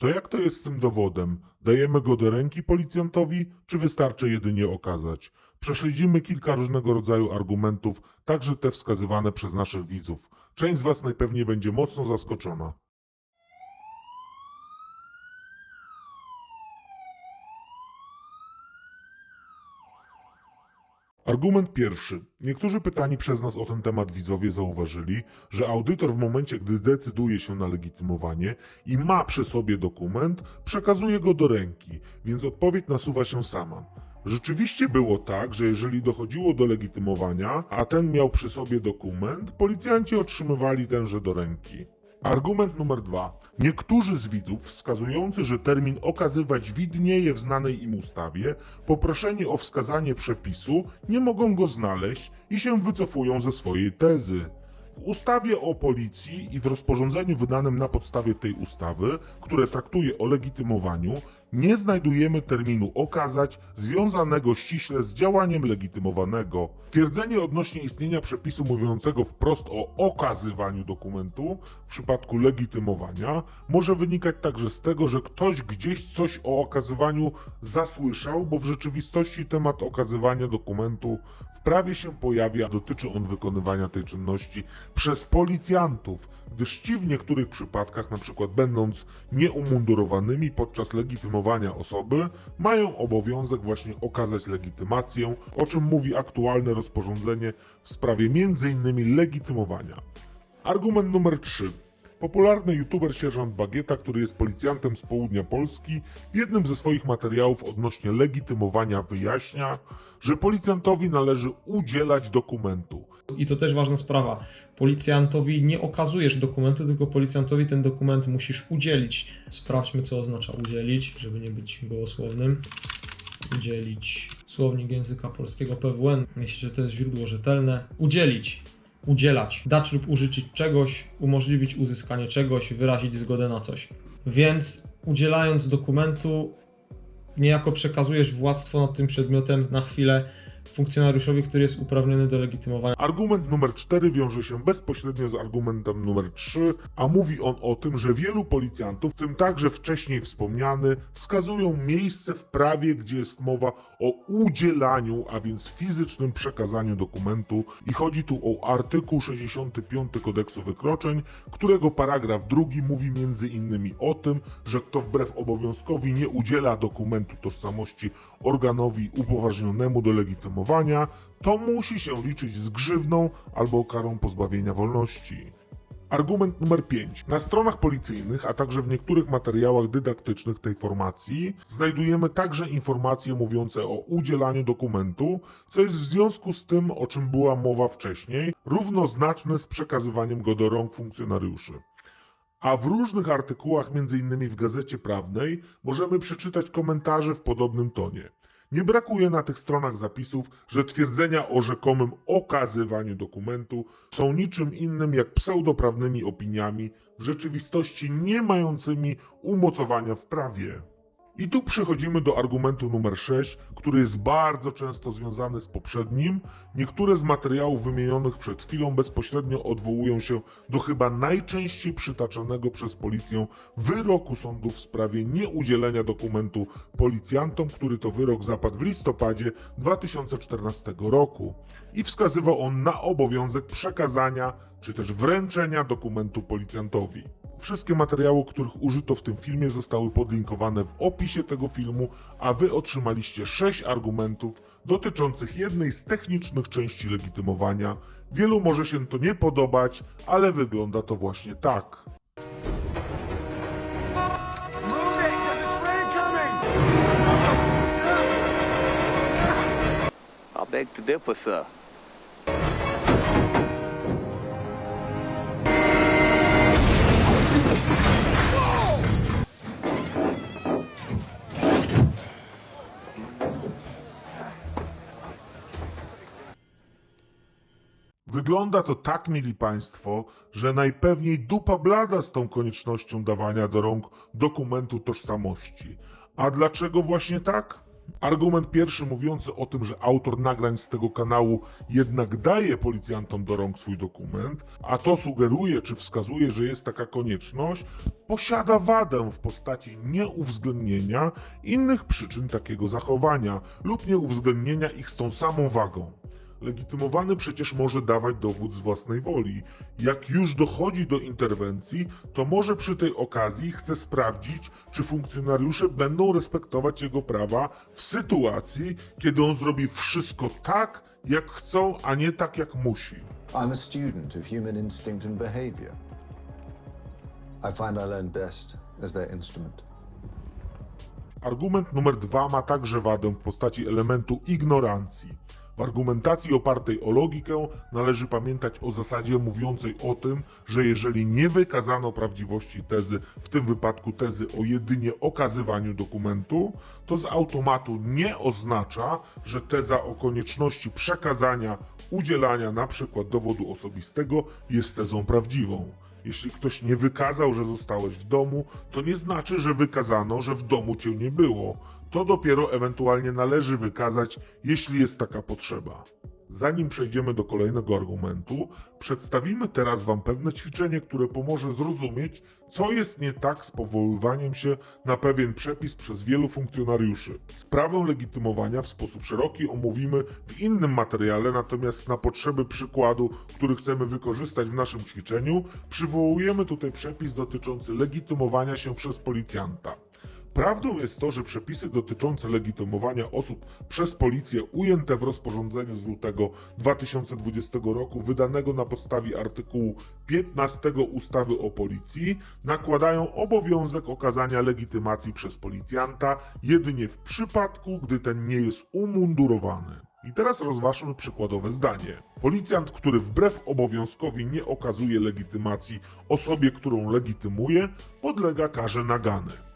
To jak to jest z tym dowodem? Dajemy go do ręki policjantowi, czy wystarczy jedynie okazać? Prześledzimy kilka różnego rodzaju argumentów, także te wskazywane przez naszych widzów. Część z Was najpewniej będzie mocno zaskoczona. Argument pierwszy. Niektórzy pytani przez nas o ten temat widzowie zauważyli, że audytor w momencie, gdy decyduje się na legitymowanie i ma przy sobie dokument, przekazuje go do ręki, więc odpowiedź nasuwa się sama. Rzeczywiście było tak, że jeżeli dochodziło do legitymowania, a ten miał przy sobie dokument, policjanci otrzymywali tenże do ręki. Argument numer dwa. Niektórzy z widzów, wskazujący, że termin okazywać widnieje w znanej im ustawie, poproszeni o wskazanie przepisu, nie mogą go znaleźć i się wycofują ze swojej tezy. W ustawie o policji i w rozporządzeniu wydanym na podstawie tej ustawy, które traktuje o legitymowaniu, nie znajdujemy terminu okazać związanego ściśle z działaniem legitymowanego. Twierdzenie odnośnie istnienia przepisu mówiącego wprost o okazywaniu dokumentu w przypadku legitymowania może wynikać także z tego, że ktoś gdzieś coś o okazywaniu zasłyszał, bo w rzeczywistości temat okazywania dokumentu w prawie się pojawia, dotyczy on wykonywania tej czynności przez policjantów, gdyż ci w niektórych przypadkach, przykład będąc nieumundurowanymi podczas legitymowania osoby, mają obowiązek właśnie okazać legitymację, o czym mówi aktualne rozporządzenie w sprawie m.in. legitymowania. Argument numer 3. Popularny youtuber sierżant Bagieta, który jest policjantem z południa Polski, w jednym ze swoich materiałów odnośnie legitymowania wyjaśnia, że policjantowi należy udzielać dokumentu. I to też ważna sprawa. Policjantowi nie okazujesz dokumentu, tylko policjantowi ten dokument musisz udzielić. Sprawdźmy, co oznacza udzielić, żeby nie być gołosłownym. Udzielić. Słownik języka polskiego PWN. Myślę, że to jest źródło rzetelne. Udzielić. Udzielać. Dać lub użyczyć czegoś, umożliwić uzyskanie czegoś, wyrazić zgodę na coś. Więc udzielając dokumentu, niejako przekazujesz władztwo nad tym przedmiotem na chwilę funkcjonariuszowi, który jest uprawniony do legitymowania. Argument numer 4 wiąże się bezpośrednio z argumentem numer 3, a mówi on o tym, że wielu policjantów, w tym także wcześniej wspomniany, wskazują miejsce w prawie, gdzie jest mowa o udzielaniu, a więc fizycznym przekazaniu dokumentu i chodzi tu o artykuł 65 kodeksu wykroczeń, którego paragraf drugi mówi między innymi o tym, że kto wbrew obowiązkowi nie udziela dokumentu tożsamości organowi upoważnionemu do legitymowania, to musi się liczyć z grzywną albo karą pozbawienia wolności. Argument numer 5. Na stronach policyjnych, a także w niektórych materiałach dydaktycznych tej formacji znajdujemy także informacje mówiące o udzielaniu dokumentu, co jest w związku z tym, o czym była mowa wcześniej, równoznaczne z przekazywaniem go do rąk funkcjonariuszy. A w różnych artykułach, m.in. w Gazecie Prawnej, możemy przeczytać komentarze w podobnym tonie. Nie brakuje na tych stronach zapisów, że twierdzenia o rzekomym okazywaniu dokumentu są niczym innym jak pseudoprawnymi opiniami, w rzeczywistości nie mającymi umocowania w prawie. I tu przechodzimy do argumentu numer 6, który jest bardzo często związany z poprzednim. Niektóre z materiałów wymienionych przed chwilą bezpośrednio odwołują się do chyba najczęściej przytaczanego przez policję wyroku sądu w sprawie nieudzielenia dokumentu policjantom, który to wyrok zapadł w listopadzie 2014 roku. I wskazywał on na obowiązek przekazania czy też wręczenia dokumentu policjantowi. Wszystkie materiały, których użyto w tym filmie, zostały podlinkowane w opisie tego filmu, a wy otrzymaliście 6 argumentów dotyczących jednej z technicznych części legitymowania. Wielu może się to nie podobać, ale wygląda to właśnie tak. I beg to differ, sir. Wygląda to tak, mieli Państwo, że najpewniej dupa blada z tą koniecznością dawania do rąk dokumentu tożsamości. A dlaczego właśnie tak? Argument pierwszy mówiący o tym, że autor nagrań z tego kanału jednak daje policjantom do rąk swój dokument, a to sugeruje czy wskazuje, że jest taka konieczność, posiada wadę w postaci nieuwzględnienia innych przyczyn takiego zachowania lub nieuwzględnienia ich z tą samą wagą. Legitymowany przecież może dawać dowód z własnej woli. Jak już dochodzi do interwencji, to może przy tej okazji chce sprawdzić, czy funkcjonariusze będą respektować jego prawa w sytuacji, kiedy on zrobi wszystko tak, jak chcą, a nie tak, jak musi. I'm a student of human instinct and behavior. I find I learn best as their instrument. Argument numer dwa ma także wadę w postaci elementu ignorancji. W argumentacji opartej o logikę należy pamiętać o zasadzie mówiącej o tym, że jeżeli nie wykazano prawdziwości tezy, w tym wypadku tezy o jedynie okazywaniu dokumentu, to z automatu nie oznacza, że teza o konieczności przekazania, udzielania np. dowodu osobistego jest tezą prawdziwą. Jeśli ktoś nie wykazał, że zostałeś w domu, to nie znaczy, że wykazano, że w domu cię nie było. To dopiero ewentualnie należy wykazać, jeśli jest taka potrzeba. Zanim przejdziemy do kolejnego argumentu, przedstawimy teraz Wam pewne ćwiczenie, które pomoże zrozumieć, co jest nie tak z powoływaniem się na pewien przepis przez wielu funkcjonariuszy. Sprawę legitymowania w sposób szeroki omówimy w innym materiale, natomiast na potrzeby przykładu, który chcemy wykorzystać w naszym ćwiczeniu, przywołujemy tutaj przepis dotyczący legitymowania się przez policjanta. Prawdą jest to, że przepisy dotyczące legitymowania osób przez policję ujęte w rozporządzeniu z lutego 2020 roku wydanego na podstawie artykułu 15 ustawy o policji nakładają obowiązek okazania legitymacji przez policjanta jedynie w przypadku, gdy ten nie jest umundurowany. I teraz rozważmy przykładowe zdanie. Policjant, który wbrew obowiązkowi nie okazuje legitymacji osobie, którą legitymuje, podlega karze nagany.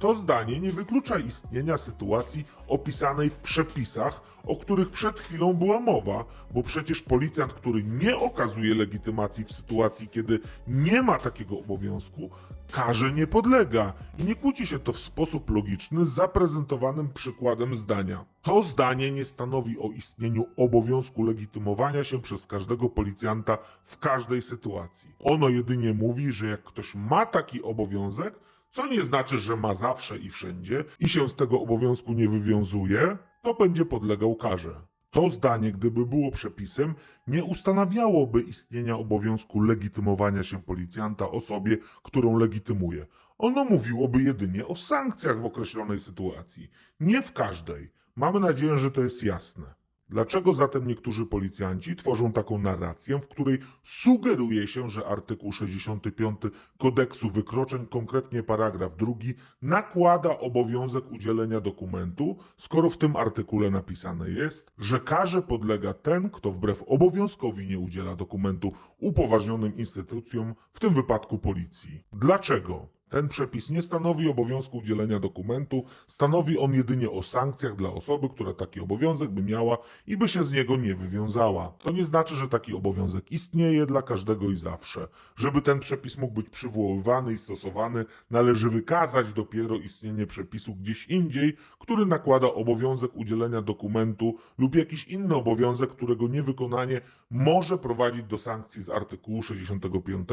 To zdanie nie wyklucza istnienia sytuacji opisanej w przepisach, o których przed chwilą była mowa, bo przecież policjant, który nie okazuje legitymacji w sytuacji, kiedy nie ma takiego obowiązku, karze nie podlega i nie kłóci się to w sposób logiczny z zaprezentowanym przykładem zdania. To zdanie nie stanowi o istnieniu obowiązku legitymowania się przez każdego policjanta w każdej sytuacji. Ono jedynie mówi, że jak ktoś ma taki obowiązek, co nie znaczy, że ma zawsze i wszędzie i się z tego obowiązku nie wywiązuje, to będzie podlegał karze. To zdanie, gdyby było przepisem, nie ustanawiałoby istnienia obowiązku legitymowania się policjanta osobie, którą legitymuje. Ono mówiłoby jedynie o sankcjach w określonej sytuacji, nie w każdej. Mamy nadzieję, że to jest jasne. Dlaczego zatem niektórzy policjanci tworzą taką narrację, w której sugeruje się, że artykuł 65 kodeksu wykroczeń, konkretnie paragraf drugi, nakłada obowiązek udzielenia dokumentu, skoro w tym artykule napisane jest, że karze podlega ten, kto wbrew obowiązkowi nie udziela dokumentu upoważnionym instytucjom, w tym wypadku policji. Dlaczego? Ten przepis nie stanowi obowiązku udzielenia dokumentu, stanowi on jedynie o sankcjach dla osoby, która taki obowiązek by miała i by się z niego nie wywiązała. To nie znaczy, że taki obowiązek istnieje dla każdego i zawsze. Żeby ten przepis mógł być przywoływany i stosowany, należy wykazać dopiero istnienie przepisu gdzieś indziej, który nakłada obowiązek udzielenia dokumentu lub jakiś inny obowiązek, którego niewykonanie może prowadzić do sankcji z artykułu 65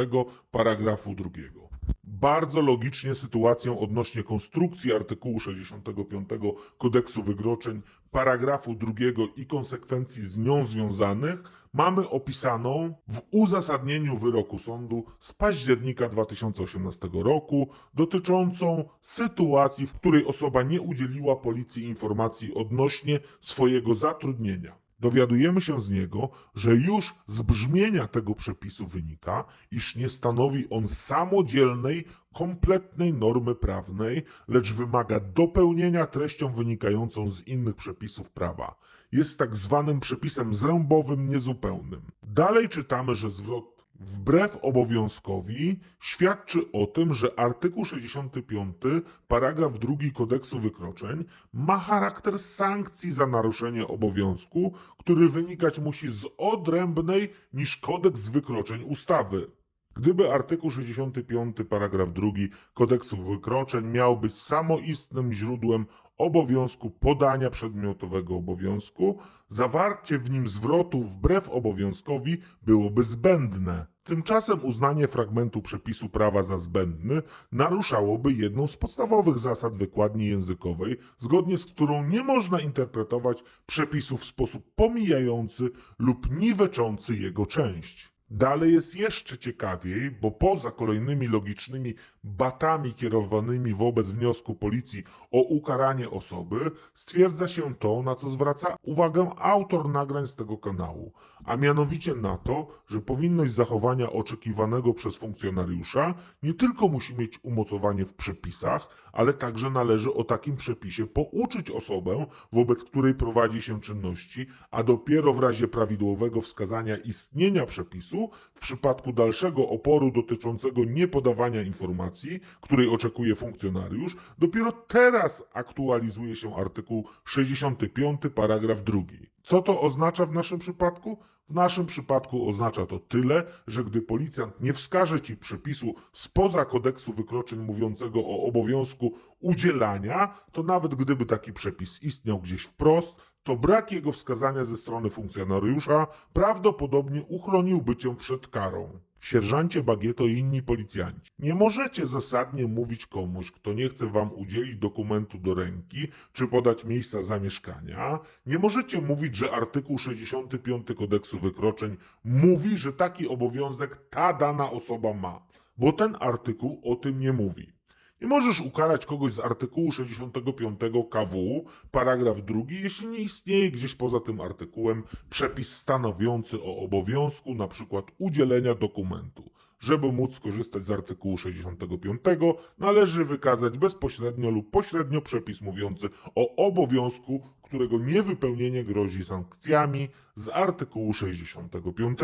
paragrafu drugiego. Bardzo logicznie sytuację odnośnie konstrukcji artykułu 65 kodeksu wykroczeń, paragrafu drugiego i konsekwencji z nią związanych mamy opisaną w uzasadnieniu wyroku sądu z października 2018 roku dotyczącą sytuacji, w której osoba nie udzieliła policji informacji odnośnie swojego zatrudnienia. Dowiadujemy się z niego, że już z brzmienia tego przepisu wynika, iż nie stanowi on samodzielnej, kompletnej normy prawnej, lecz wymaga dopełnienia treścią wynikającą z innych przepisów prawa. Jest tak zwanym przepisem zrębowym niezupełnym. Dalej czytamy, że zwrot wbrew obowiązkowi świadczy o tym, że artykuł 65, paragraf 2 kodeksu wykroczeń ma charakter sankcji za naruszenie obowiązku, który wynikać musi z odrębnej niż kodeks wykroczeń ustawy. Gdyby artykuł 65 paragraf 2 kodeksu wykroczeń miał być samoistnym źródłem obowiązku podania przedmiotowego obowiązku, zawarcie w nim zwrotu wbrew obowiązkowi byłoby zbędne. Tymczasem uznanie fragmentu przepisu prawa za zbędny naruszałoby jedną z podstawowych zasad wykładni językowej, zgodnie z którą nie można interpretować przepisu w sposób pomijający lub niweczący jego część. Dalej jest jeszcze ciekawiej, bo poza kolejnymi logicznymi batami kierowanymi wobec wniosku policji o ukaranie osoby, stwierdza się to, na co zwraca uwagę autor nagrań z tego kanału, a mianowicie na to, że powinność zachowania oczekiwanego przez funkcjonariusza nie tylko musi mieć umocowanie w przepisach, ale także należy o takim przepisie pouczyć osobę, wobec której prowadzi się czynności, a dopiero w razie prawidłowego wskazania istnienia przepisu, w przypadku dalszego oporu dotyczącego niepodawania informacji, której oczekuje funkcjonariusz, dopiero teraz aktualizuje się artykuł 65 paragraf 2. Co to oznacza w naszym przypadku? W naszym przypadku oznacza to tyle, że gdy policjant nie wskaże ci przepisu spoza kodeksu wykroczeń mówiącego o obowiązku udzielania, to nawet gdyby taki przepis istniał gdzieś wprost, to brak jego wskazania ze strony funkcjonariusza prawdopodobnie uchroniłby cię przed karą. Sierżancie Bagieto i inni policjanci, nie możecie zasadnie mówić komuś, kto nie chce wam udzielić dokumentu do ręki czy podać miejsca zamieszkania, nie możecie mówić, że artykuł 65 kodeksu wykroczeń mówi, że taki obowiązek ta dana osoba ma, bo ten artykuł o tym nie mówi. Nie możesz ukarać kogoś z artykułu 65 KW, paragraf 2, jeśli nie istnieje gdzieś poza tym artykułem przepis stanowiący o obowiązku przykład udzielenia dokumentu. Żeby móc skorzystać z artykułu 65, należy wykazać bezpośrednio lub pośrednio przepis mówiący o obowiązku, którego niewypełnienie grozi sankcjami z artykułu 65.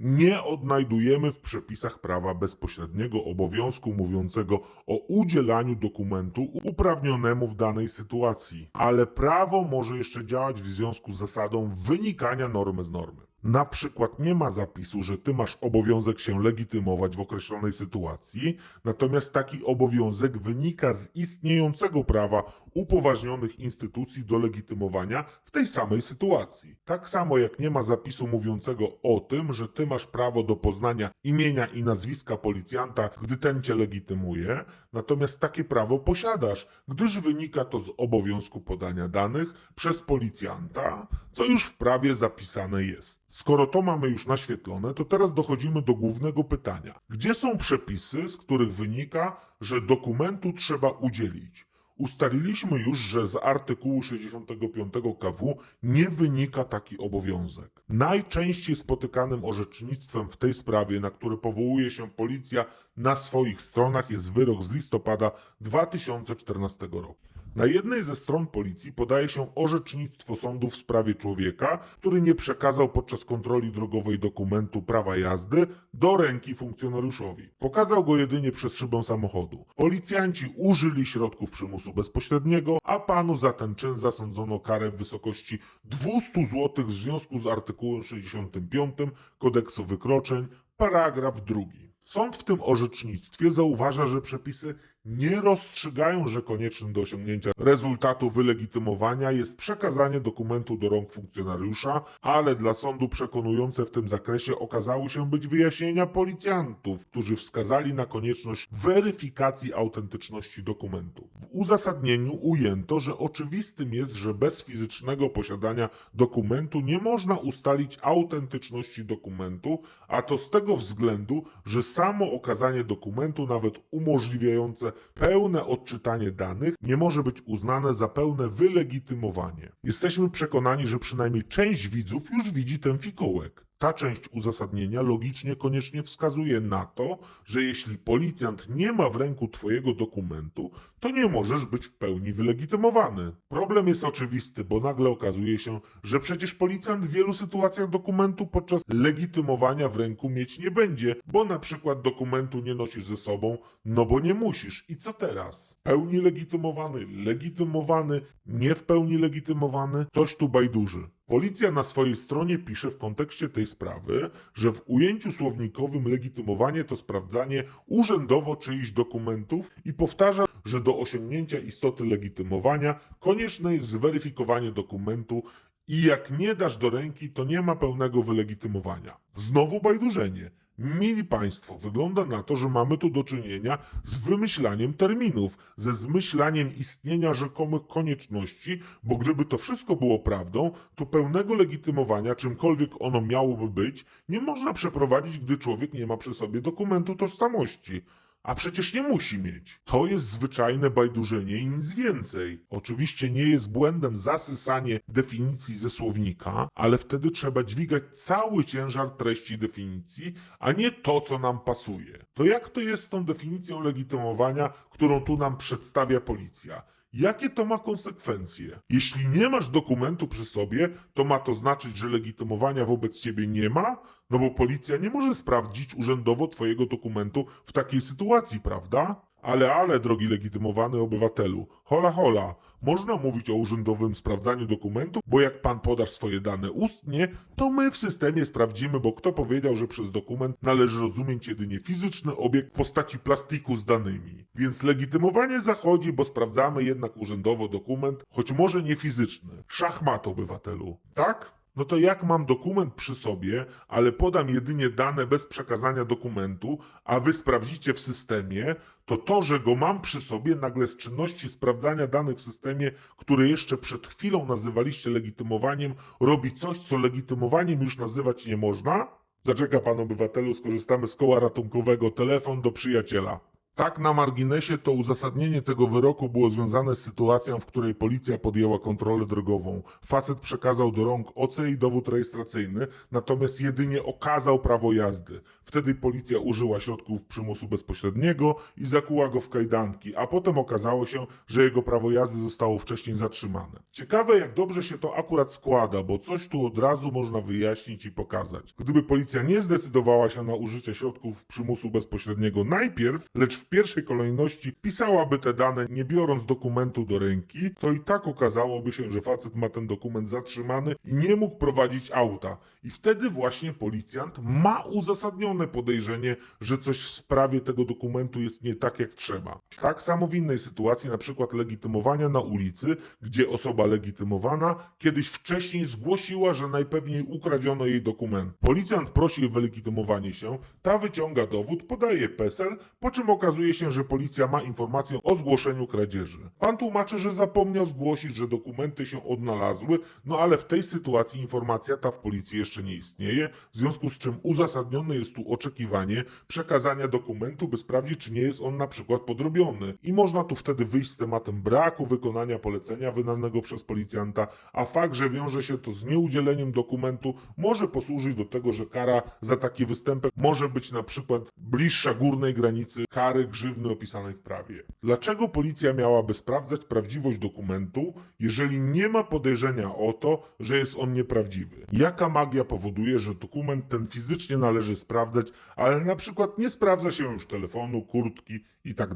Nie odnajdujemy w przepisach prawa bezpośredniego obowiązku mówiącego o udzielaniu dokumentu uprawnionemu w danej sytuacji, ale prawo może jeszcze działać w związku z zasadą wynikania normy z normy. Na przykład nie ma zapisu, że ty masz obowiązek się legitymować w określonej sytuacji, natomiast taki obowiązek wynika z istniejącego prawa upoważnionych instytucji do legitymowania w tej samej sytuacji. Tak samo jak nie ma zapisu mówiącego o tym, że ty masz prawo do poznania imienia i nazwiska policjanta, gdy ten cię legitymuje, natomiast takie prawo posiadasz, gdyż wynika to z obowiązku podania danych przez policjanta, co już w prawie zapisane jest. Skoro to mamy już naświetlone, to teraz dochodzimy do głównego pytania. Gdzie są przepisy, z których wynika, że dokumentu trzeba udzielić? Ustaliliśmy już, że z artykułu 65 KW nie wynika taki obowiązek. Najczęściej spotykanym orzecznictwem w tej sprawie, na które powołuje się policja na swoich stronach, jest wyrok z listopada 2014 roku. Na jednej ze stron policji podaje się orzecznictwo sądu w sprawie człowieka, który nie przekazał podczas kontroli drogowej dokumentu prawa jazdy do ręki funkcjonariuszowi. Pokazał go jedynie przez szybę samochodu. Policjanci użyli środków przymusu bezpośredniego, a panu za ten czyn zasądzono karę w wysokości 200 zł w związku z artykułem 65 kodeksu wykroczeń, paragraf drugi. Sąd w tym orzecznictwie zauważa, że przepisy nie rozstrzygają, że koniecznym do osiągnięcia rezultatu wylegitymowania jest przekazanie dokumentu do rąk funkcjonariusza, ale dla sądu przekonujące w tym zakresie okazały się być wyjaśnienia policjantów, którzy wskazali na konieczność weryfikacji autentyczności dokumentu. W uzasadnieniu ujęto, że oczywistym jest, że bez fizycznego posiadania dokumentu nie można ustalić autentyczności dokumentu, a to z tego względu, że samo okazanie dokumentu, nawet umożliwiające pełne odczytanie danych, nie może być uznane za pełne wylegitymowanie. Jesteśmy przekonani, że przynajmniej część widzów już widzi ten fikołek. Ta część uzasadnienia logicznie koniecznie wskazuje na to, że jeśli policjant nie ma w ręku Twojego dokumentu, to nie możesz być w pełni wylegitymowany. Problem jest oczywisty, bo nagle okazuje się, że przecież policjant w wielu sytuacjach dokumentu podczas legitymowania w ręku mieć nie będzie, bo na przykład dokumentu nie nosisz ze sobą, no bo nie musisz. I co teraz? Pełni legitymowany, legitymowany, nie w pełni legitymowany? Toż tu bajduży. Policja na swojej stronie pisze w kontekście tej sprawy, że w ujęciu słownikowym legitymowanie to sprawdzanie urzędowo czyichś dokumentów i powtarza, że do osiągnięcia istoty legitymowania konieczne jest zweryfikowanie dokumentu i jak nie dasz do ręki, to nie ma pełnego wylegitymowania. Znowu bajdurzenie. Mili Państwo, wygląda na to, że mamy tu do czynienia z wymyślaniem terminów, ze zmyślaniem istnienia rzekomych konieczności, bo gdyby to wszystko było prawdą, to pełnego legitymowania, czymkolwiek ono miałoby być, nie można przeprowadzić, gdy człowiek nie ma przy sobie dokumentu tożsamości. A przecież nie musi mieć. To jest zwyczajne bajdurzenie i nic więcej. Oczywiście nie jest błędem zasysanie definicji ze słownika, ale wtedy trzeba dźwigać cały ciężar treści definicji, a nie to, co nam pasuje. To jak to jest z tą definicją legitymowania, którą tu nam przedstawia policja? Jakie to ma konsekwencje? Jeśli nie masz dokumentu przy sobie, to ma to znaczyć, że legitymowania wobec ciebie nie ma? No bo policja nie może sprawdzić urzędowo twojego dokumentu w takiej sytuacji, prawda? Ale, ale, drogi legitymowany obywatelu, hola, hola, można mówić o urzędowym sprawdzaniu dokumentu, bo jak pan podasz swoje dane ustnie, to my w systemie sprawdzimy, bo kto powiedział, że przez dokument należy rozumieć jedynie fizyczny obiekt w postaci plastiku z danymi. Więc legitymowanie zachodzi, bo sprawdzamy jednak urzędowo dokument, choć może nie fizyczny. Szachmat, obywatelu, tak? No to jak mam dokument przy sobie, ale podam jedynie dane bez przekazania dokumentu, a wy sprawdzicie w systemie, to to, że go mam przy sobie, nagle z czynności sprawdzania danych w systemie, które jeszcze przed chwilą nazywaliście legitymowaniem, robi coś, co legitymowaniem już nazywać nie można? Zaczeka pan obywatelu, skorzystamy z koła ratunkowego, telefon do przyjaciela. Tak na marginesie to uzasadnienie tego wyroku było związane z sytuacją, w której policja podjęła kontrolę drogową. Facet przekazał do rąk OC i dowód rejestracyjny, natomiast jedynie okazał prawo jazdy. Wtedy policja użyła środków przymusu bezpośredniego i zakuła go w kajdanki, a potem okazało się, że jego prawo jazdy zostało wcześniej zatrzymane. Ciekawe jak dobrze się to akurat składa, bo coś tu od razu można wyjaśnić i pokazać. Gdyby policja nie zdecydowała się na użycie środków przymusu bezpośredniego najpierw, lecz w pierwszej kolejności pisałaby te dane nie biorąc dokumentu do ręki, to i tak okazałoby się, że facet ma ten dokument zatrzymany i nie mógł prowadzić auta. I wtedy właśnie policjant ma uzasadnione podejrzenie, że coś w sprawie tego dokumentu jest nie tak jak trzeba. Tak samo w innej sytuacji, na przykład legitymowania na ulicy, gdzie osoba legitymowana kiedyś wcześniej zgłosiła, że najpewniej ukradziono jej dokument. Policjant prosi o wylegitymowanie się, ta wyciąga dowód, podaje PESEL, po czym okazuje się, że policja ma informację o zgłoszeniu kradzieży. Pan tłumaczy, że zapomniał zgłosić, że dokumenty się odnalazły, no ale w tej sytuacji informacja ta w policji jeszcze nie istnieje, w związku z czym uzasadnione jest tu oczekiwanie przekazania dokumentu, by sprawdzić, czy nie jest on na przykład podrobiony. I można tu wtedy wyjść z tematem braku wykonania polecenia wydanego przez policjanta, a fakt, że wiąże się to z nieudzieleniem dokumentu, może posłużyć do tego, że kara za taki występek może być na przykład bliższa górnej granicy kary grzywny opisanej w prawie. Dlaczego policja miałaby sprawdzać prawdziwość dokumentu, jeżeli nie ma podejrzenia o to, że jest on nieprawdziwy? Jaka magia powoduje, że dokument ten fizycznie należy sprawdzać, ale na przykład nie sprawdza się już telefonu, kurtki i tak?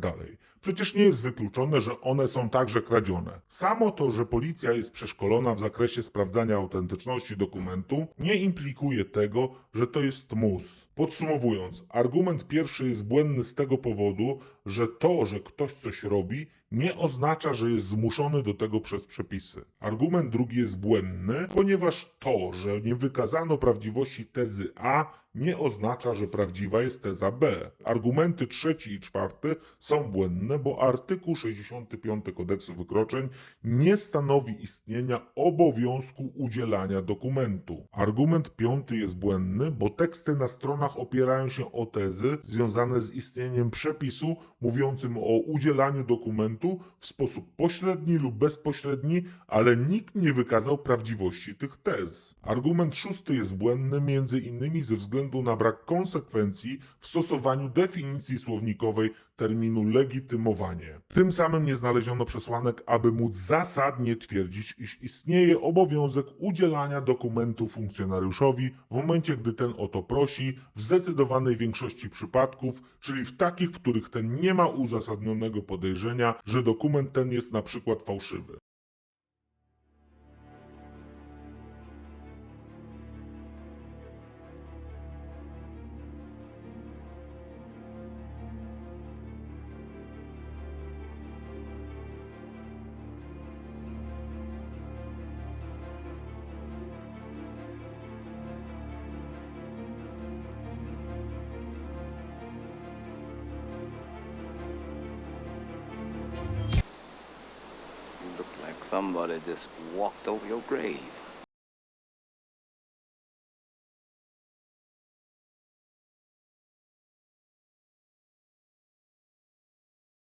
Przecież nie jest wykluczone, że one są także kradzione. Samo to, że policja jest przeszkolona w zakresie sprawdzania autentyczności dokumentu, nie implikuje tego, że to jest mus. Podsumowując, argument pierwszy jest błędny z tego powodu, że to, że ktoś coś robi, nie oznacza, że jest zmuszony do tego przez przepisy. Argument drugi jest błędny, ponieważ to, że nie wykazano prawdziwości tezy A, nie oznacza, że prawdziwa jest teza B. Argumenty trzeci i czwarty są błędne, bo artykuł 65 kodeksu wykroczeń nie stanowi istnienia obowiązku udzielania dokumentu. Argument piąty jest błędny, bo teksty na stronach opierają się o tezy związane z istnieniem przepisu mówiącym o udzielaniu dokumentu w sposób pośredni lub bezpośredni, ale nikt nie wykazał prawdziwości tych tez. Argument szósty jest błędny między innymi ze względu na brak konsekwencji w stosowaniu definicji słownikowej terminu legitymowanie. Tym samym nie znaleziono przesłanek, aby móc zasadnie twierdzić, iż istnieje obowiązek udzielania dokumentu funkcjonariuszowi w momencie, gdy ten o to prosi, w zdecydowanej większości przypadków, czyli w takich, w których ten nie ma uzasadnionego podejrzenia, że dokument ten jest na przykład fałszywy. Somebody just walked over your grave.